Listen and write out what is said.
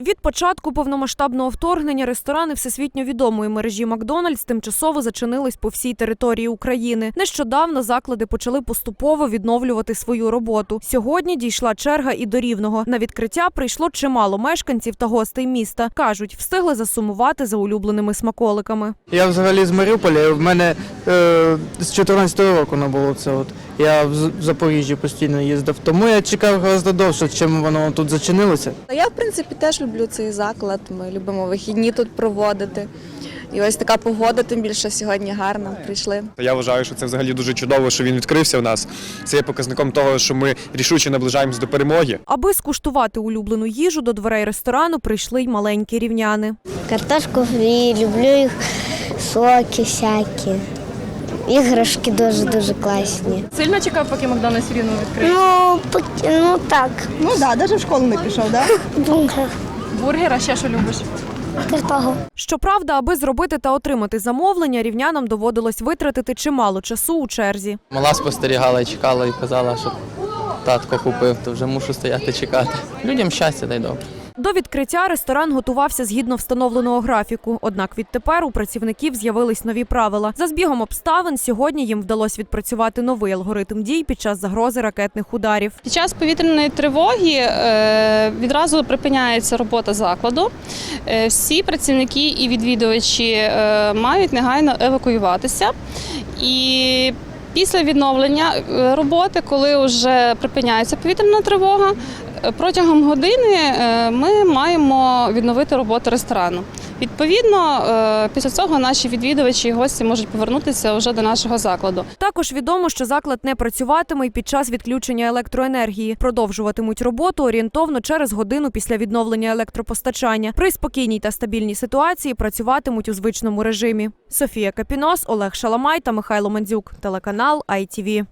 Від початку повномасштабного вторгнення ресторани всесвітньо відомої мережі Макдональдс тимчасово зачинились по всій території України. Нещодавно заклади почали поступово відновлювати свою роботу. Сьогодні дійшла черга і до рівного. На відкриття прийшло чимало мешканців та гостей міста. кажуть, встигли засумувати за улюбленими смаколиками. Я взагалі з Маріуполя, в мене е, з 14-го року не це. От. Я в Запоріжжі постійно їздив, тому я чекав гораздо довше, чим воно тут зачинилося. Я, в принципі, теж люблю цей заклад. Ми любимо вихідні тут проводити. І ось така погода, тим більше сьогодні гарна. Прийшли. Я вважаю, що це взагалі дуже чудово, що він відкрився в нас. Це є показником того, що ми рішуче наближаємось до перемоги. Аби скуштувати улюблену їжу, до дверей ресторану прийшли й маленькі рівняни. Картошку фрі, люблю їх соки всякі. Іграшки дуже-дуже класні. Сильно чекав, поки Макдональдс в Рівному відкриє? Ну, поки- ну так, Ну так, да, навіть в школу не пішов, так? Да? бункер, Бургер, а ще що любиш? картогу. Щоправда, аби зробити та отримати замовлення, рівнянам доводилось витратити чимало часу у черзі. Мала спостерігала і чекала і казала, що татко купив, то вже мушу стояти чекати. Людям щастя дай добре. До відкриття ресторан готувався згідно встановленого графіку. Однак відтепер у працівників з'явились нові правила. За збігом обставин сьогодні їм вдалося відпрацювати новий алгоритм дій під час загрози ракетних ударів. Під час повітряної тривоги е, відразу припиняється робота закладу. Е, Всі працівники і відвідувачі е, мають негайно евакуюватися. І після відновлення е, роботи, коли вже припиняється повітряна тривога, е, протягом години е, ми маємо відновити роботу ресторану. Відповідно, е, після цього наші відвідувачі і гості можуть повернутися вже до нашого закладу. Також відомо, що заклад не працюватиме й під час відключення електроенергії. Продовжуватимуть роботу орієнтовно через годину після відновлення електропостачання. При спокійній та стабільній ситуації працюватимуть у звичному режимі. Софія Капінос, Олег Шаламай та Михайло Мандзюк. Телеканал ITV.